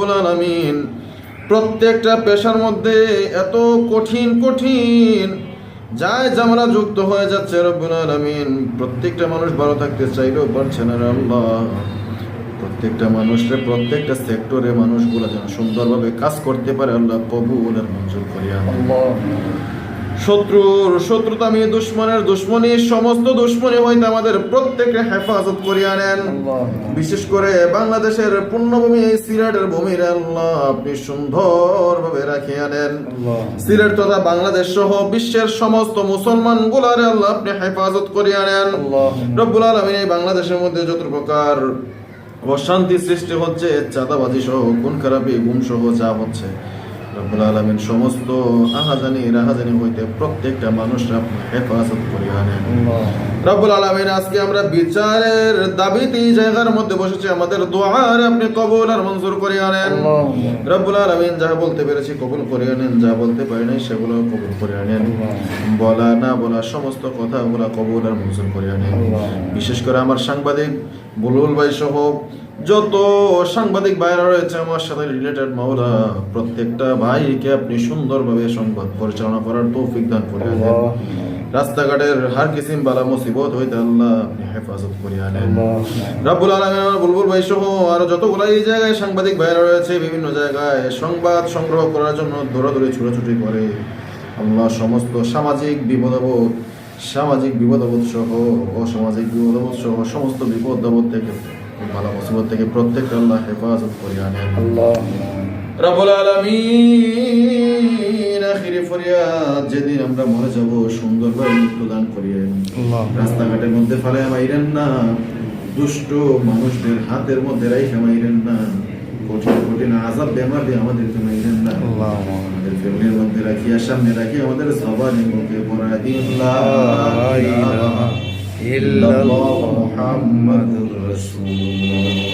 রব্বুল আলামিন। প্রত্যেকটা পেশার মধ্যে এত কঠিন কঠিন যায় জামরা যুক্ত হয়ে যাচ্ছে রব্বুল আলমিন। প্রত্যেকটা মানুষ ভালো থাকতে চাইলেও পারছে না আল্লাহ। প্রত্যেকটা মানুষের প্রত্যেকটা সেক্টরে মানুষগুলো যেন সুন্দরভাবে কাজ করতে পারে, আল্লাহ কবুল আর মঞ্জুর করিয়া শত্রুর শত্রুতামি দুশ্মনের দুশ্মনী সমস্ত দুশ্মনী হইতে আমাদের প্রত্যেককে হেফাজত করিয়া নেন বিশেষ করে বাংলাদেশের পুণ্যভূমি এই সিলেটের ভূমির আল্লাহ আপনি সুন্দরভাবে রাখিয়া নেন সিলেট তথা বাংলাদেশ সহ বিশ্বের সমস্ত মুসলমান গুলারে আল্লাহ আপনি হেফাজত করিয়া নেন রব্বুল আলমিন এই বাংলাদেশের মধ্যে যত প্রকার অশান্তি সৃষ্টি হচ্ছে চাঁদাবাজি সহ খুন খারাপি গুম সহ যা হচ্ছে। রব্বুল আলমিন সমস্ত আহাজানি রাহাজানি হইতে প্রত্যেকটা হেফাজত করিয়া নেন। রব্বুল আলমিন আজকে আমরা বিচারের দাবিতে জায়গার মধ্যে বসেছি আমাদের দোয়ার আপনি কবুল আর মঞ্জুর করিয়া নেন। রব্বুল আলমিন যা বলতে পেরেছি কবুল করিয়া নেন যা বলতে পারি নাই সেগুলো কবুল করিয়া নেন। বলা না বলা সমস্ত কথা ওগুলা কবুল আর মঞ্জুর করিয়া নেন। বিশেষ করে আমার সাংবাদিক বুলবুল ভাই সহ যত সাংবাদিক ভাইরা রয়েছে আমার সাথে রিলেটেড মাওলা প্রত্যেকটা ভাইকে আপনি সুন্দরভাবে সংবাদ পরিচালনা করার তৌফিক দান দেন রাস্তাঘাটের হার কিসিম বালা মুসিবত হইতে আল্লাহ আপনি হেফাজত করিয়া নেন রাব্বুল আলামিন বুলবুল ভাই সহ আরও যতগুলো এই জায়গায় সাংবাদিক ভাইরা রয়েছে বিভিন্ন জায়গায় সংবাদ সংগ্রহ করার জন্য দৌড়াদৌড়ি ছুটাছুটি করে আল্লাহ সমস্ত সামাজিক বিপদাবোধ সামাজিক বিপদাবোধ সহ অসামাজিক বিপদাবোধ সহ সমস্ত বিপদ আপদ থেকে ভালো মুসিবত থেকে প্রত্যেকটা আল্লাহ হেফাজত করিয়া নেন রব্বুল আলামিন আখিরি ফরিয়াদ যেদিন আমরা মরে যাব সুন্দরভাবে মৃত্যু দান করিয়েন রাস্তাঘাটের মধ্যে ফেলে মাইরেন না দুষ্ট মানুষদের হাতের মধ্যে রাইখে মাইরেন না কঠিন কঠিন আজাব বেমার দিয়ে আমাদেরকে মাইরেন না। আমাদের ফ্যামিলির মধ্যে রাখিয়া সামনে রাখি আমাদের সবারই মুখে পড়া দিন। ইল্লাল্লাহ। মোহাম্মদুর রসুল্লাহ